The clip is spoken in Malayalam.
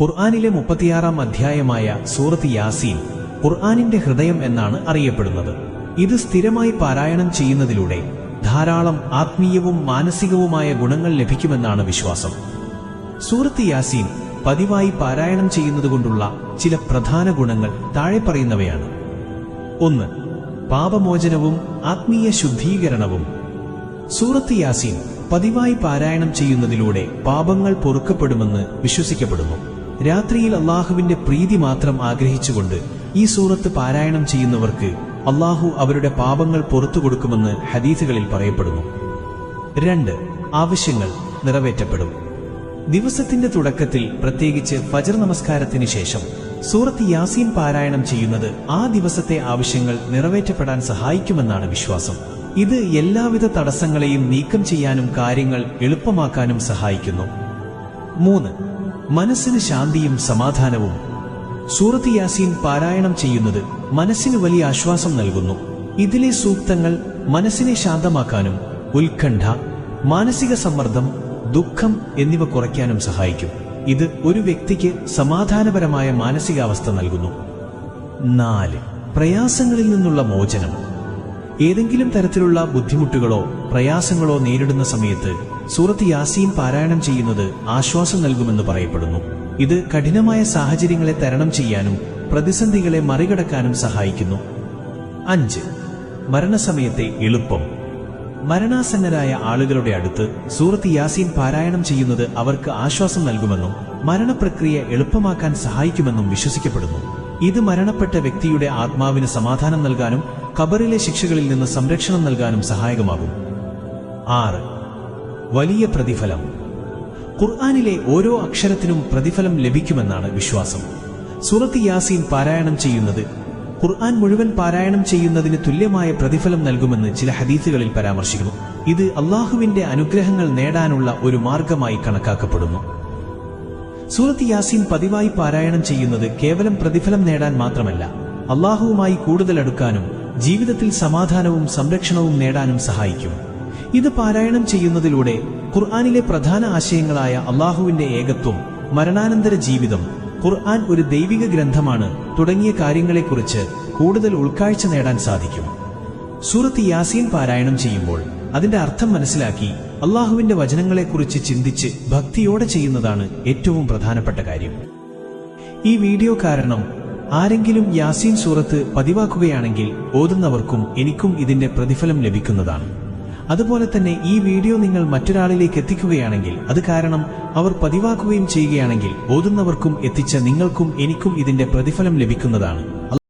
ഖുർആാനിലെ മുപ്പത്തിയാറാം അധ്യായമായ സൂറത്ത് യാസീൻ ഖുർആാനിന്റെ ഹൃദയം എന്നാണ് അറിയപ്പെടുന്നത്. ഇത് സ്ഥിരമായി പാരായണം ചെയ്യുന്നതിലൂടെ ധാരാളം ആത്മീയവും മാനസികവുമായ ഗുണങ്ങൾ ലഭിക്കുമെന്നാണ് വിശ്വാസം. സൂറത്ത് യാസീൻ പതിവായി പാരായണം ചെയ്യുന്നതുകൊണ്ടുള്ള ചില പ്രധാന ഗുണങ്ങൾ താഴെ പറയുന്നവയാണ്. ഒന്ന് പാപമോചനവും ആത്മീയ ശുദ്ധീകരണവും. സൂറത്ത് യാസീൻ പതിവായി പാരായണം ചെയ്യുന്നതിലൂടെ പാപങ്ങൾ പൊറുക്കപ്പെടുമെന്ന് വിശ്വസിക്കപ്പെടുന്നു. രാത്രിയിൽ അള്ളാഹുവിന്റെ പ്രീതി മാത്രം ആഗ്രഹിച്ചുകൊണ്ട് ഈ സൂറത്ത് പാരായണം ചെയ്യുന്നവർക്ക് അള്ളാഹു അവരുടെ പാപങ്ങൾ പുറത്തു കൊടുക്കുമെന്ന് ഹദീസുകളിൽ പറയപ്പെടുന്നു. രണ്ട് ആവശ്യങ്ങൾ നിറവേറ്റപ്പെടും. ദിവസത്തിന്റെ തുടക്കത്തിൽ പ്രത്യേകിച്ച് ഫജർ നമസ്കാരത്തിന് ശേഷം സൂറത്ത് യാസീൻ പാരായണം ചെയ്യുന്നത് ആ ദിവസത്തെ ആവശ്യങ്ങൾ നിറവേറ്റപ്പെടാൻ സഹായിക്കുമെന്നാണ് വിശ്വാസം. ഇത് എല്ലാവിധ തടസ്സങ്ങളെയും നീക്കം ചെയ്യാനും കാര്യങ്ങൾ എളുപ്പമാക്കാനും സഹായിക്കുന്നു. മൂന്ന് മനസ്സിന് ശാന്തിയും സമാധാനവും. സൂറത്ത് യാസീൻ പാരായണം ചെയ്യുന്നത് മനസ്സിന് വലിയ ആശ്വാസം നൽകുന്നു. ഇതിലെ സൂക്തങ്ങൾ മനസ്സിനെ ശാന്തമാക്കാനും ഉത്കണ്ഠ മാനസിക സമ്മർദ്ദം ദുഃഖം എന്നിവ കുറയ്ക്കാനും സഹായിക്കും. ഇത് ഒരു വ്യക്തിക്ക് സമാധാനപരമായ മാനസികാവസ്ഥ നൽകുന്നു. നാല് പ്രയാസങ്ങളിൽ നിന്നുള്ള മോചനം. ഏതെങ്കിലും തരത്തിലുള്ള ബുദ്ധിമുട്ടുകളോ പ്രയാസങ്ങളോ നേരിടുന്ന സമയത്ത് സൂറത്ത് യാസീൻ പാരായണം ചെയ്യുന്നത് ആശ്വാസം നൽകുമെന്ന് പറയപ്പെടുന്നു. ഇത് കഠിനമായ സാഹചര്യങ്ങളെ തരണം ചെയ്യാനും പ്രതിസന്ധികളെ മറികടക്കാനും സഹായിക്കുന്നു. അഞ്ച്. മരണസമയത്തെ എളുപ്പം. മരണാസന്നരായ ആളുകളുടെ അടുത്ത് സൂറത്ത് യാസീൻ പാരായണം ചെയ്യുന്നത് അവർക്ക് ആശ്വാസം നൽകുമെന്നും മരണപ്രക്രിയ എളുപ്പമാക്കാൻ സഹായിക്കുമെന്നും വിശ്വസിക്കപ്പെടുന്നു. ഇത് മരണപ്പെട്ട വ്യക്തിയുടെ ആത്മാവിന് സമാധാനം നൽകാനും ഖബറിലെ ശിക്ഷകളിൽ നിന്ന് സംരക്ഷണം നൽകാനും സഹായകമാകും. ആറ്. വലിയ പ്രതിഫലം. ഖുർആാനിലെ ഓരോ അക്ഷരത്തിനും പ്രതിഫലം ലഭിക്കുമെന്നാണ് വിശ്വാസം. സുറത്ത് യാസീൻ പാരായണം ചെയ്യുന്നത് ഖുർആൻ മുഴുവൻ പാരായണം ചെയ്യുന്നതിന് തുല്യമായ പ്രതിഫലം നൽകുമെന്ന് ചില ഹദീസുകളിൽ പരാമർശിക്കുന്നു. ഇത് അള്ളാഹുവിന്റെ അനുഗ്രഹങ്ങൾ നേടാനുള്ള ഒരു മാർഗമായി കണക്കാക്കപ്പെടുന്നു. സൂറത്ത് യാസീൻ പതിവായി പാരായണം ചെയ്യുന്നത് കേവലം പ്രതിഫലം നേടാൻ മാത്രമല്ല അള്ളാഹുവുമായി കൂടുതൽ അടുക്കാനും ജീവിതത്തിൽ സമാധാനവും സംരക്ഷണവും നേടാനും സഹായിക്കും. ഇത് പാരായണം ചെയ്യുന്നതിലൂടെ ഖുർആാനിലെ പ്രധാന ആശയങ്ങളായ അള്ളാഹുവിന്റെ ഏകത്വം മരണാനന്തര ജീവിതം ഖുർആൻ ഒരു ദൈവിക ഗ്രന്ഥമാണ് തുടങ്ങിയ കാര്യങ്ങളെക്കുറിച്ച് കൂടുതൽ ഉൾക്കാഴ്ച നേടാൻ സാധിക്കും. സൂറത്ത് യാസീൻ പാരായണം ചെയ്യുമ്പോൾ അതിന്റെ അർത്ഥം മനസ്സിലാക്കി അള്ളാഹുവിന്റെ വചനങ്ങളെക്കുറിച്ച് ചിന്തിച്ച് ഭക്തിയോടെ ചെയ്യുന്നതാണ് ഏറ്റവും പ്രധാനപ്പെട്ട കാര്യം. ഈ വീഡിയോ കാരണം ആരെങ്കിലും യാസീൻ സൂറത്ത് പതിവാക്കുകയാണെങ്കിൽ ഓതുന്നവർക്കും എനിക്കും ഇതിന്റെ പ്രതിഫലം ലഭിക്കുന്നതാണ്. അതുപോലെ തന്നെ ഈ വീഡിയോ നിങ്ങൾ മറ്റൊരാളിലേക്ക് എത്തിക്കുകയാണെങ്കിൽ അത് കാരണം അവർ പതിവാക്കുകയും ചെയ്യുകയാണെങ്കിൽ ഓതുന്നവർക്കും എത്തിച്ച നിങ്ങൾക്കും എനിക്കും ഇതിന്റെ പ്രതിഫലം ലഭിക്കുന്നതാണ്.